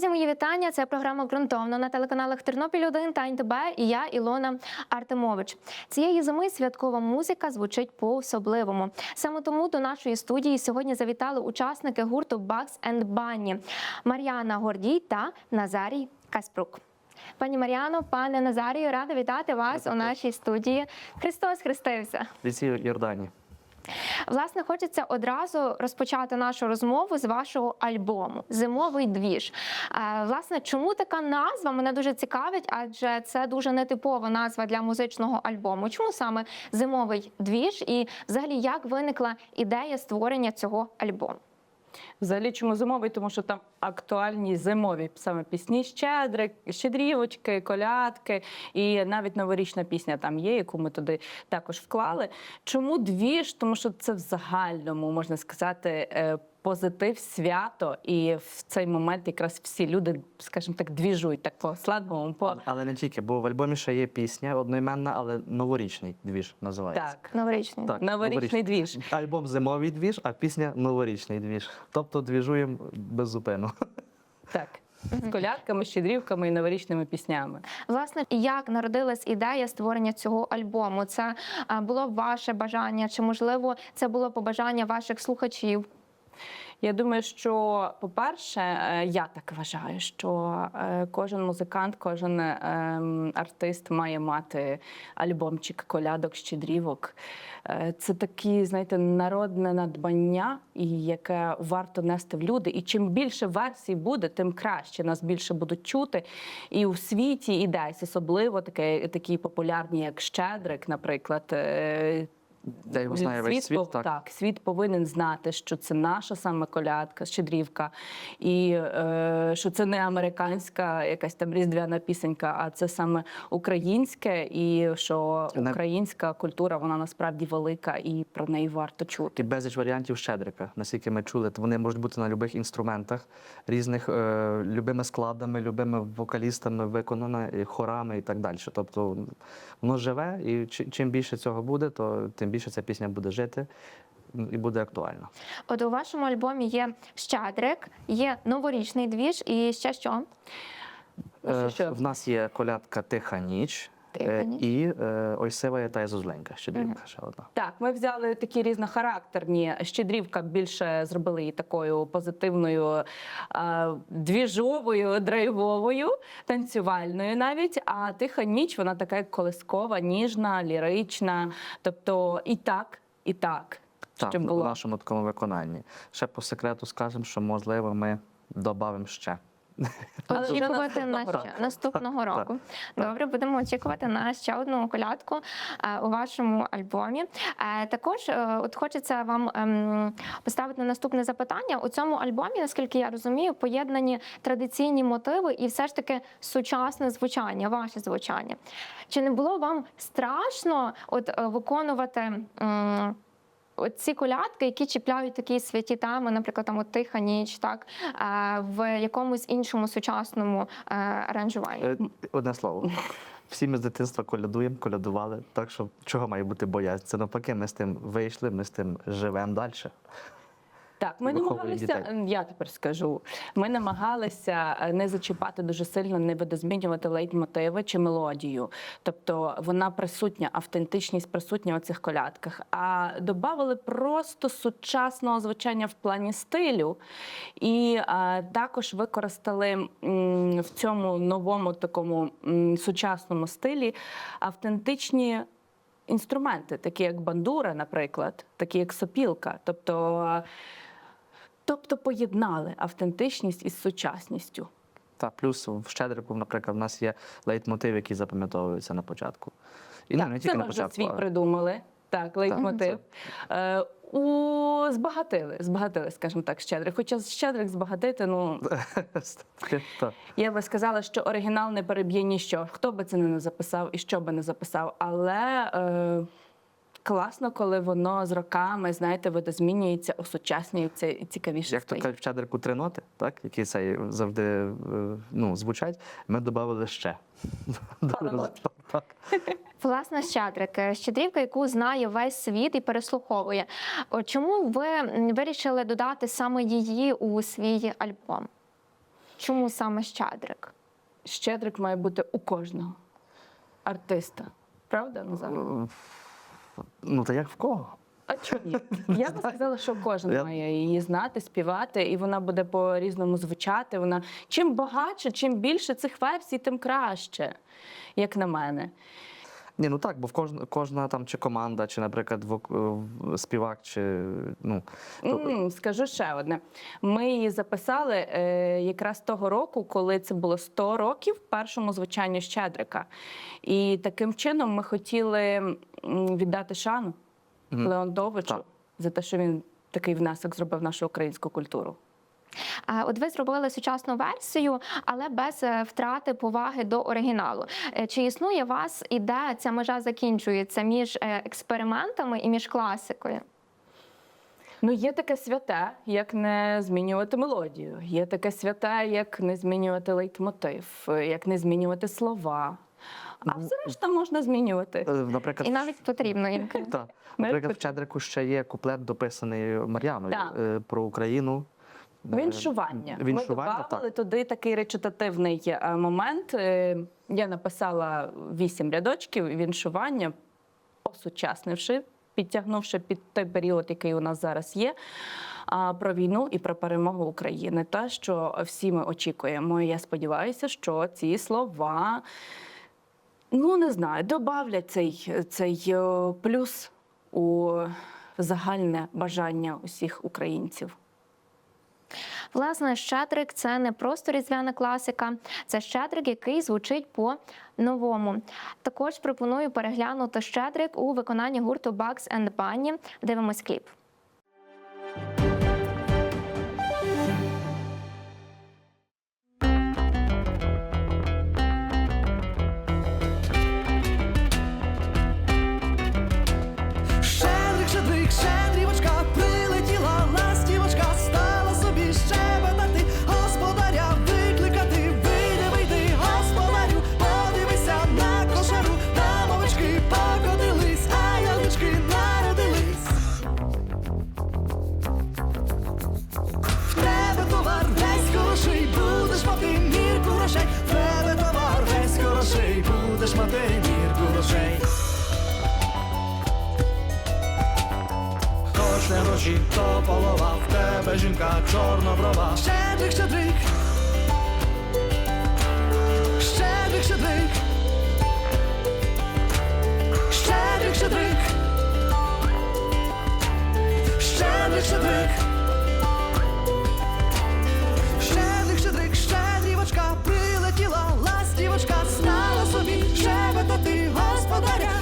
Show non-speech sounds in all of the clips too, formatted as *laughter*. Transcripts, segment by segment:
Друзі, мої вітання. Це програма ґрунтовно на телеканалах Тернопіль 1 та НТБ і я Ілона Артемович. Цієї зими святкова музика звучить по-особливому. Саме тому до нашої студії сьогодні завітали учасники гурту Bugs and Bunny Мар'яна Гордій та Назарій Каспрук. Пані Мар'яно, пане Назарію, рада вітати вас у нашій студії. Христос хрестився. Ліці Йордані. Власне, хочеться одразу розпочати нашу розмову з вашого альбому Зимовий двіж. Е, Власне, чому така назва мене дуже цікавить, адже це дуже нетипова назва для музичного альбому. Чому саме зимовий двіж? І взагалі як виникла ідея створення цього альбому? Взагалі, чому зимовий? Тому що там актуальні зимові саме пісні, щедрик, щедрівочки, колядки, і навіть новорічна пісня там є, яку ми туди також вклали. Чому дві ж? Тому що це в загальному можна сказати. е, Позитив, свято, і в цей момент якраз всі люди, скажімо так, двіжують так по сладкому, по Але не тільки, бо в альбомі ще є пісня одноіменна, але новорічний двіж називається. так. Новорічний. Так, Новорічний двіж. Альбом зимовий двіж, а пісня новорічний двіж. Тобто двіжуємо без зупину. Так. З колядками, щедрівками і новорічними піснями. Власне, як народилась ідея створення цього альбому? Це було ваше бажання, чи можливо це було побажання ваших слухачів? Я думаю, що, по-перше, е, я так вважаю, що е, кожен музикант, кожен ем, артист має мати альбомчик колядок, щедрівок. Е, Це такі, знаєте, народне надбання, і яке варто нести в люди. І чим більше версій буде, тим краще нас більше будуть чути. І у світі і десь особливо таке, такі популярні, як Щедрик, наприклад. Де його знає весь світ. пов- Так. так, світ повинен знати, що це наша саме колядка, щедрівка, і е, що це не американська якась там різдвяна пісенька, а це саме українське, і що українська культура вона насправді велика, і про неї варто чути. І безліч варіантів щедрика, наскільки ми чули. Вони можуть бути на будь-яких інструментах, різних е, любими складами, любими вокалістами, виконано, і хорами і так далі. Тобто воно живе, і чим більше цього буде, то тим більше ця пісня буде жити і буде актуальна. От у вашому альбомі є щедрик, є новорічний двіж і ще що? Що, Е, що? В нас є колядка Тиха ніч. Е. І е, ой сива та зозуленька, щедрівка ще одна. Так, ми взяли такі різнохарактерні. Щедрівка більше зробили її такою позитивною, е, двіжовою, драйвовою, танцювальною навіть. А тиха ніч вона така колискова, ніжна, лірична. Тобто і так, і так. Так, в нашому такому виконанні. Ще по секрету скажемо, що можливо ми додамо ще. Очікувати на року. наступного року. Добре, будемо очікувати на ще одну колядку е, у вашому альбомі. Е, Також е, от хочеться вам ем, поставити наступне запитання. У цьому альбомі, наскільки я розумію, поєднані традиційні мотиви і все ж таки сучасне звучання, ваше звучання. Чи не було вам страшно от виконувати? Ці колядки, які чіпляють такі святі теми, наприклад, там от тиха ніч, так е, в якомусь іншому сучасному е, аранжуванні. Е, Одне слово. Всі ми з дитинства колядуємо, колядували, так що чого має бути боязнь? Це навпаки, ми з тим вийшли, ми з тим живемо далі. Так, ми намагалися, дітей. я тепер скажу. Ми намагалися е, не зачіпати дуже сильно, не видозмінювати лейтмотиви чи мелодію. Тобто вона присутня, автентичність присутня у цих колядках. А додавали просто сучасного звучання в плані стилю. І е, також використали м, в цьому новому такому м, сучасному стилі автентичні інструменти, такі як бандура, наприклад, такі як сопілка. Тобто, тобто поєднали автентичність із сучасністю. Та плюс в щедрику, наприклад, в нас є лейтмотив, який запам'ятовується на початку. І ну, так, не це тільки на ми вже початку. свій а- придумали. Так, лейтмотив. Е, у збагатили, збагатили, скажімо так, щедрик. Хоча щедрик збагатити, ну *laughs* я би сказала, що оригінал не переб'є ніщо. Хто би це не записав і що би не записав. Але е, класно, коли воно з роками, знаєте, видозмінюється, осучаснюється і цікавіше. Як то кажуть, в щедрику три ноти, так, які цей завжди е, ну, звучать, ми додали ще. *laughs* *laughs* Так. Власне, щедрик, е, щедрівка, яку знає весь світ і переслуховує. Чому ви вирішили додати саме її у свій альбом? Чому саме Щедрик? Щедрик має бути у кожного артиста. Правда, Назар? Ну, та як в кого? А чому ні? Я би сказала, що кожен Я- має її знати, співати, і вона буде по-різному звучати. Вона чим багатше, чим більше цих версій, тим краще, як на мене. Ні, ну так, бо в кожна, кожна там чи команда, чи, наприклад, вок, е, співак, чи ну. то- Скажу ще одне. Ми її записали е, якраз того року, коли це було 100 років першому звучанню Щедрика. І таким чином ми хотіли віддати шану Мгм. Леонтовичу Так. за те, що він такий внесок зробив в нашу українську культуру. От ви зробили сучасну версію, але без е, втрати поваги до оригіналу. Е, Чи існує у вас і де ця межа закінчується між е, експериментами і між класикою? Ну, є таке святе, як не змінювати мелодію. Є таке святе, як не змінювати лейтмотив, як не змінювати слова. А все решта можна змінювати. Наприклад, І навіть потрібно *laughs* інколи. Наприклад, в Чедрику ще є куплет, дописаний Мар'яною Так. про Україну. Е, Віншування. Віншування, Ми додали так. туди такий речитативний е, момент. Е, Я написала вісім рядочків віншування, осучаснивши, підтягнувши під той період, який у нас зараз є. Про війну і про перемогу України. Те, що всі ми очікуємо. І Я сподіваюся, що ці слова, ну не знаю, добавлять цей, цей плюс у загальне бажання усіх українців. Власне, Щедрик це не просто різдвяна класика, це Щедрик, який звучить по-новому. Також пропоную переглянути Щедрик у виконанні гурту Bugs and Bunny. Дивимось кліп. Тебе жінка чорноброва. Щедрик, щедрик. Щедрик, щедрик. Щедрик, щедрик. Щедрик, щедрик. Щедрик, щедрик, щедрівочка, прилетіла ластівочка, стала собі щебетати, господаря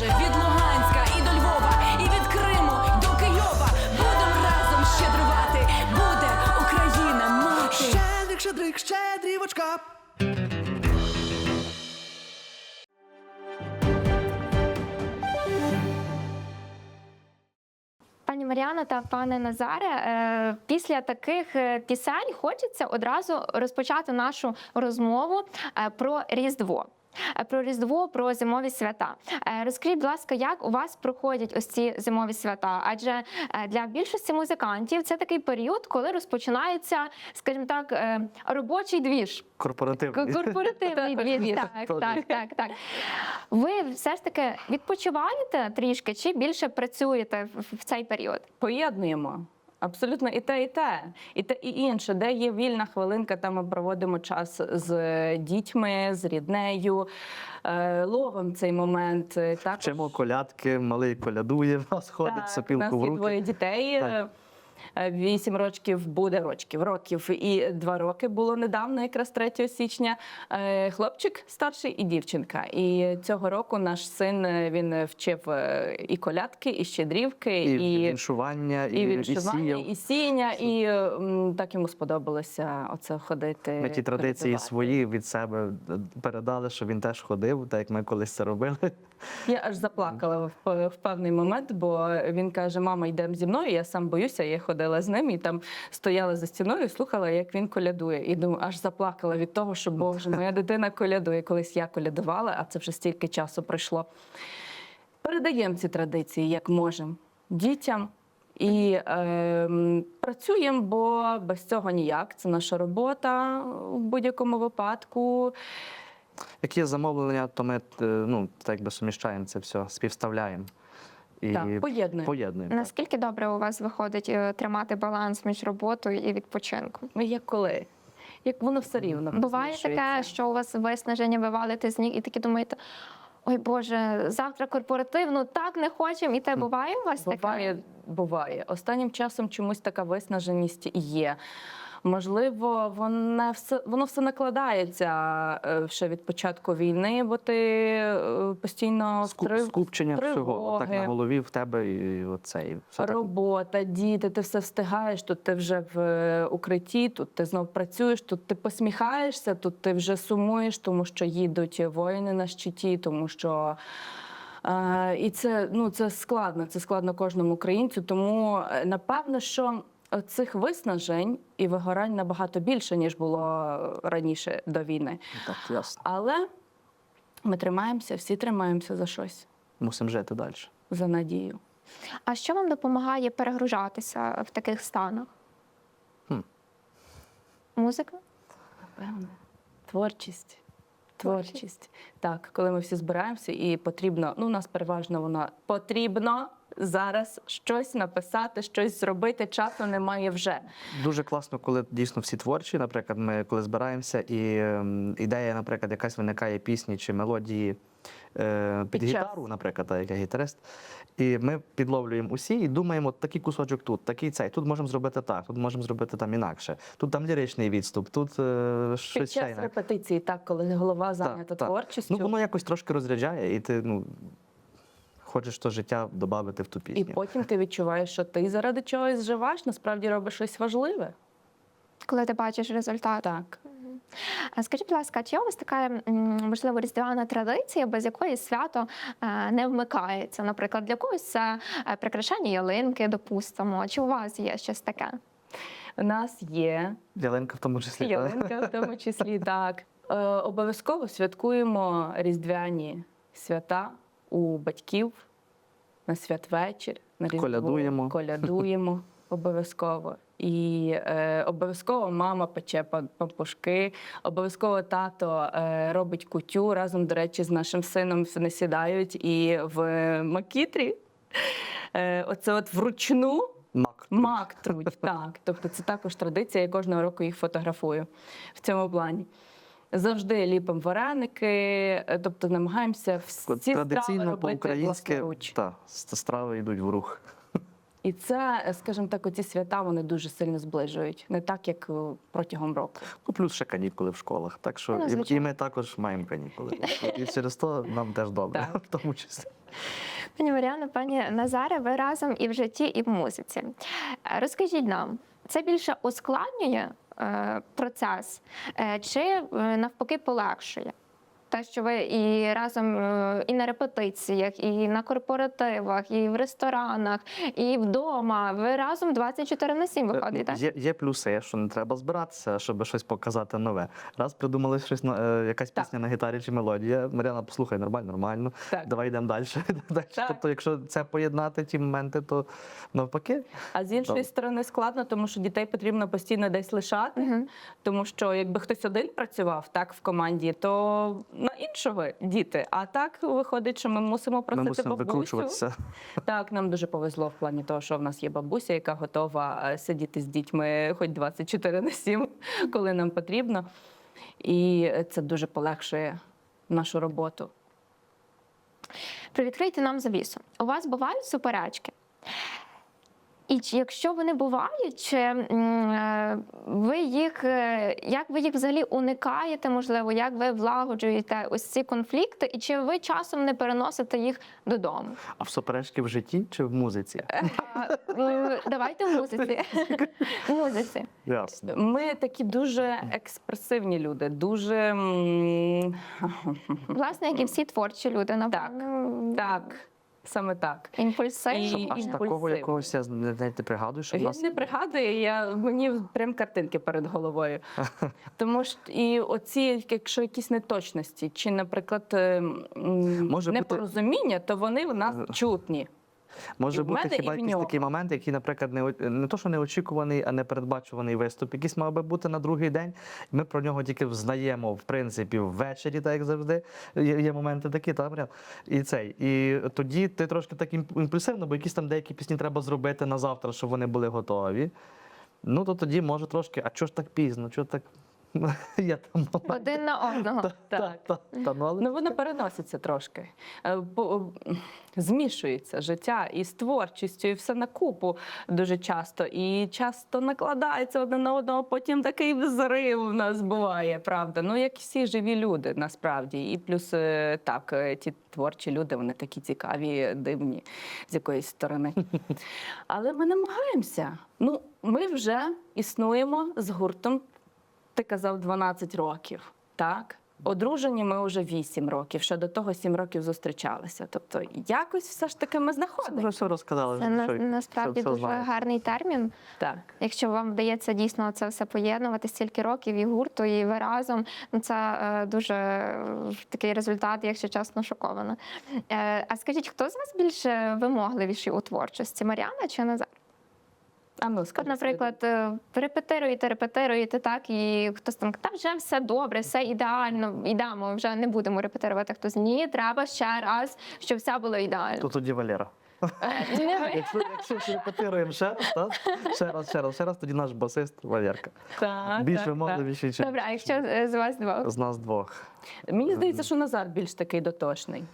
Боже від Луганська і до Львова, і від Криму до Києва. Будем разом щедрувати, буде Україна мати. Щедрик, щедрик, щедрівочка. Пані Мар'яно та пане Назаре, е, після таких е, пісень хочеться одразу розпочати нашу розмову е, про Різдво. Е, Про Різдво, про зимові свята. Е, Розкажіть, будь ласка, як у вас проходять ось ці зимові свята? Адже е, для більшості музикантів це такий період, коли розпочинається, скажімо так, робочий двіж. Корпоративний. Корпоративний *laughs* двіж. Так, так, так, так. Ви все ж таки відпочиваєте трішки чи більше працюєте в цей період? Поєднуємо. Абсолютно і те, і те, і те, і інше. Де є вільна хвилинка, там ми проводимо час з дітьми, з ріднею, ловим цей момент. так Також Вчимо колядки, малий колядує, *laughs* в нас ходить, руки. у сопілку нас в є двоє дітей. Так. Е, Вісім років буде рочків, років і два роки було недавно, якраз 3 січня. Е, Хлопчик старший і дівчинка. І цього року наш син е, він вчив і колядки, і щедрівки, І, віншування, і, і віншування, сіяв. і сіння, і так йому сподобалося оце ходити. Ми ті традиції передавати. свої від себе передали, що він теж ходив, так як ми колись це робили. Я аж заплакала в, в певний момент, бо він каже: Мама, йдемо зі мною. Я сам боюся. Я ходила з ним і там стояла за стіною, слухала, як він колядує. І думаю, аж заплакала від того, що Боже, моя дитина колядує. Колись я колядувала, а це вже стільки часу пройшло. Передаємо ці традиції, як можемо, дітям. І е, працюємо, бо без цього ніяк. Це наша робота в будь-якому випадку. Які є замовлення, то ми е, ну, так якби суміщаємо це все, співставляємо. І Так, поєднуємо. поєднуємо. так. Наскільки добре у вас виходить е, тримати баланс між роботою і відпочинком? Ну, Як коли? Як воно все рівно. Буває таке, що у вас виснаження, ви валите з ніг і такі думаєте. Ой Боже, завтра корпоратив, ну так не хочемо. І те буває у вас таке? Буває, буває. Останнім часом чомусь така виснаженість є. Можливо, воно все, воно все накладається е, ще від початку війни, бо ти е, постійно Скуп, трив- скупчення всього так на голові в тебе і оце. І все так. Робота, діти, ти все встигаєш. Тут ти вже в е, укритті, тут ти знов працюєш, тут ти посміхаєшся, тут ти вже сумуєш, тому що їдуть воїни на щиті, тому що. Е, і це, ну, це складно, це складно кожному українцю. Тому напевно, що цих виснажень і вигорань набагато більше, ніж було раніше до війни. Так, ясно. Але ми тримаємося, всі тримаємося за щось, Мусимо жити далі. за надію. А що вам допомагає перегружатися в таких станах? Хм. Музика? Певне. Творчість. Творчість. Так, коли ми всі збираємося, і потрібно, ну, у нас переважно воно потрібно зараз щось написати, щось зробити. Часу немає вже. Дуже класно, коли дійсно всі творчі. Наприклад, ми коли збираємося, і ем, ідея, наприклад, якась виникає пісні чи мелодії е, під, Під гітару, наприклад, так, як я гітарист. І ми підловлюємо усі і думаємо, такий кусочок тут, такий цей. Тут можемо зробити так, тут можемо зробити там інакше. Тут там ліричний відступ, тут е, щось ще час інакше. репетиції, так, коли голова зайнята так. творчістю. Ну, воно якось трошки розряджає, і ти ну, хочеш то життя додати в ту І потім ти відчуваєш, що ти заради чогось живеш, насправді робиш щось важливе. Коли ти бачиш результат? Так. А Скажіть, будь ласка, чи є у вас така можливо різдвяна традиція, без якої свято е, не вмикається? Наприклад, для когось це е, прикрашання ялинки, допустимо. Чи у вас є щось таке? У нас є Ялинка в тому числі. так? ялинка, в тому числі так. Е, обов'язково святкуємо різдвяні свята у батьків на святвечір, на Різдво. Колядуємо. Колядуємо *laughs* обов'язково. І е, обов'язково мама пече па- пампушки, обов'язково тато е, робить кутю разом, до речі, з нашим сином вони сідають і в макітрі. Е, оце от вручну Мак. Мак труть, *laughs* так. Тобто це також традиція, я кожного року їх фотографую в цьому плані. Завжди ліпимо вареники, е, тобто намагаємося всі страви Традиційно робити по-українськи та, страви йдуть в рух. І це, е, скажімо так, оці свята вони дуже сильно зближують, не так, як е, протягом року. Ну, плюс ще канікули в школах. Так що Ну, і, ми також маємо канікули. І через то нам теж добре, Так. *laughs* в тому числі. Пані Маріано, пані Назаре, ви разом і в житті, і в музиці. Розкажіть нам, це більше ускладнює процес, е, чи е, навпаки полегшує? Те, що ви і разом е, і на репетиціях, і на корпоративах, і в ресторанах, і вдома. Ви разом 24 на 7 виходить. Є, є плюси, що не треба збиратися, щоб щось показати нове. Раз придумали щось на е, якась Так. пісня на гітарі чи мелодія. Мар'яна, послухай, нормально, нормально. Так. Давай йдемо *laughs* далі. Так. Тобто, якщо це поєднати ті моменти, то навпаки. А з іншої Добре. сторони складно, тому що дітей потрібно постійно десь лишати. Мгм. Тому що якби хтось один працював так в команді, то на іншого діти. А так виходить, що ми мусимо Ми просити мусимо бабусю. викручуватися. Так, нам дуже повезло в плані того, що в нас є бабуся, яка готова е, сидіти з дітьми хоч 24 на 7, коли нам потрібно. І це дуже полегшує нашу роботу. Привідкрийте нам завісу. У вас бувають суперечки? І якщо вони бувають, чи е, ви їх е, як ви їх взагалі уникаєте, можливо, як ви влагоджуєте ось ці конфлікти, і чи ви часом не переносите їх додому? А в суперечки в житті чи в музиці? Давайте в музиці. В музиці. Ясно. Ми такі дуже експресивні люди, дуже Власне, як і всі творчі люди, напевно. так, саме так. Імпульси. І- Аж такого якогось я навіть не пригадую, що в Він нас не пригадує, я мені прям картинки перед головою. *laughs* Тому що і оці, якщо якісь неточності, чи, наприклад, ем, Може бути- непорозуміння, то вони в нас чутні. Може І бути мене, хіба якийсь такий момент, який, наприклад, не, не то, що неочікуваний, а непередбачуваний виступ. Якийсь мав би бути на другий день. Ми про нього тільки взнаємо, в принципі, ввечері, так як завжди. Є, є моменти такі, та, Мар'ян? І цей. І тоді ти трошки так імп- імпульсивно, бо якісь там деякі пісні треба зробити на завтра, щоб вони були готові. Ну, то тоді може трошки, а чого ж так пізно? Чого так. *laughs* Я там. Один на одного. Так. Та, та, та, ну, але... Ну, воно переноситься трошки. Е, бо, Змішується життя із творчістю, і все на купу дуже часто. І часто накладається одне на одного, потім такий взрив у нас буває, правда. Ну, як всі живі люди, насправді. І плюс е, так, е, ті творчі люди, вони такі цікаві, дивні з якоїсь сторони. *laughs* Але ми намагаємося. Ну, ми вже існуємо з гуртом ти казав 12 років, так? Одружені ми вже 8 років, ще до того 7 років зустрічалися. Тобто якось все ж таки ми Вже знаходимо. все розказали. Це на, що- насправді що- що дуже гарний термін. Так. Якщо вам вдається дійсно це все поєднувати стільки років і гурту, і ви разом, ну це е, дуже е, такий результат, якщо чесно, шокована. Е, а скажіть, хто з вас більше вимогливіший у творчості? Мар'яна чи Назар? А ну, От, наприклад, е, репетируєте, репетируєте так, і хтось там та вже все добре, все ідеально, йдемо, вже не будемо репетирувати. Хтось ні, треба ще раз, щоб все було ідеально. То тоді Валера. *laughs* Якщо, якщо ж репетируємо ще раз, так? ще раз, ще раз, ще раз, тоді наш басист Валерка. Так, Більш так, вимогливіший, Добре, а якщо е, з вас двох? з нас двох. Мені здається, що Назар більш такий дотошний.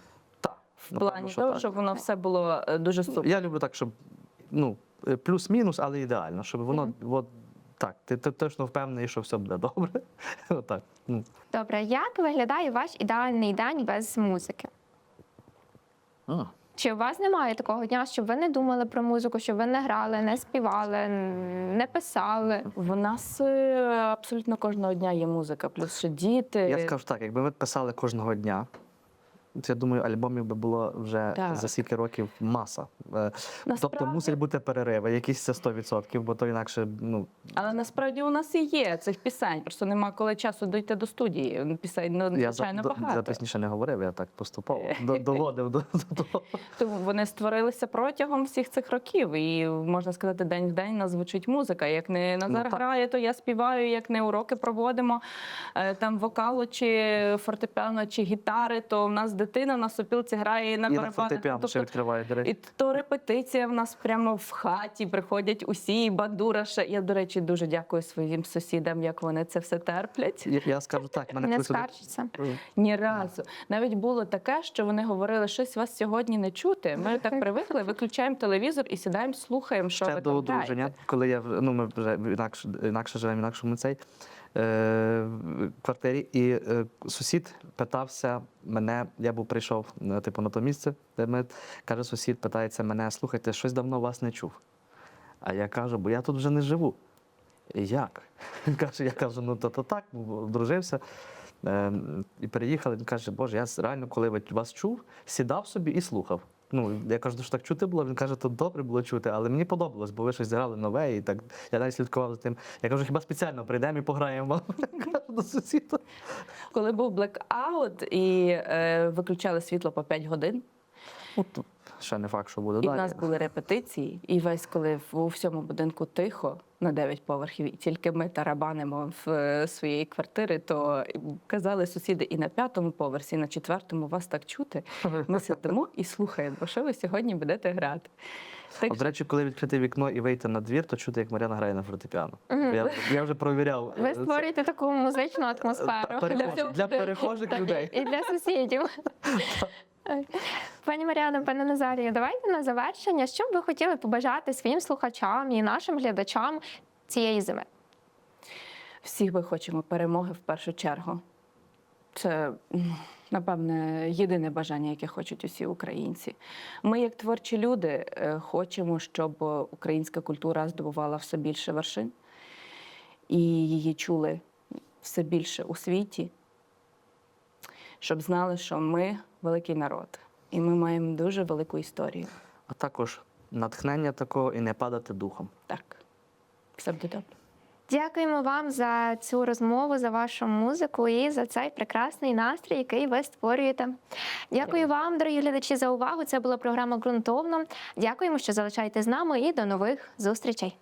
Так. В плані того, щоб воно все було е, дуже супер. Я люблю так, щоб ну, е, плюс-мінус, але ідеально, щоб воно от, так, ти, ти точно впевнений, що все буде добре. *laughs* Отак. Ну. Добре, як виглядає ваш ідеальний день без музики? А. Чи у вас немає такого дня, щоб ви не думали про музику, щоб ви не грали, не співали, не писали? В нас е, абсолютно кожного дня є музика, плюс ще діти. Я скажу так, якби ми писали кожного дня, я думаю, альбомів би було вже Так. за скільки років маса. Е, Тобто Насправді- мусять бути перериви, якісь це 100%, бо то інакше, ну, Але насправді у нас і є цих пісень. Просто нема коли часу дійти до студії. Пісень ну, я за, звичайно до, багато. за пісніше не говорив, я так поступово *laughs* доводив до, того. Тому вони створилися протягом всіх цих років. І можна сказати, день в день нас звучить музика. Як не Назар Ну, грає, то я співаю, як не уроки проводимо е, там вокалу, чи фортепіано, чи гітари, то в нас дитина на сопілці грає і на І на барабанах. фортепіано Тобто ще відкриває, до. І то репетиція в нас прямо в хаті. Приходять усі, і бандура. Я, до речі, дуже дякую своїм сусідам, як вони це все терплять. Я, я скажу так, мене Не скаржиться. Ні разу. Навіть було таке, що вони говорили, щось вас сьогодні не чути. Ми так привикли, виключаємо телевізор і сідаємо, слухаємо, що ще ви до одруження, коли я в- ну ми вже інакше, інакше живемо, в інакшому цей е, квартирі, і е, сусід питався мене. Я був прийшов е, типу на то місце, де ми каже, сусід питається мене: слухайте, щось давно вас не чув. А я кажу, бо я тут вже не живу. Як? Він каже, я кажу, ну то, так, одружився. Е, і переїхали. Він каже, Боже, я реально, коли вас чув, сідав собі і слухав. Ну, я кажу, що так чути було. Він каже, то добре було чути, але мені подобалось, бо ви щось зіграли нове, і так я навіть слідкував за тим. Я кажу, хіба спеціально прийдемо і пограємо *laughs* Кажу до сусіда. Коли був блекаут і е, виключали світло по 5 годин, От, ще не факт, що буде і в далі. нас були репетиції, і весь, коли в- у всьому будинку тихо на 9 поверхів, і тільки ми тарабанимо в е, своєї квартири, то казали сусіди і на п'ятому поверсі, і на четвертому вас так чути. Ми сидимо і слухаємо, бо що ви сьогодні будете грати. Так От, до речі, коли відкрити вікно і вийти на двір, то чути, як Мар'яна грає на фортепіано. Я, я вже провіряв. Ви е, створюєте таку музичну атмосферу для перехожих людей. і для сусідів. *laughs* Пані Маріано, пане Назарію, давайте на завершення, що б ви хотіли побажати своїм слухачам і нашим глядачам цієї зими? Всіх ми хочемо перемоги в першу чергу. Це, напевне, єдине бажання, яке хочуть усі українці. Ми, як творчі люди, е, хочемо, щоб українська культура здобувала все більше вершин і її чули все більше у світі, щоб знали, що ми великий народ, і ми маємо дуже велику історію. А також натхнення такого і не падати духом. Так, все буде добре. Дякуємо вам за цю розмову, за вашу музику і за цей прекрасний настрій, який ви створюєте. Дякую вам, дорогі глядачі, за увагу. Це була програма ґрунтовно. Дякуємо, що залишаєтесь з нами і до нових зустрічей.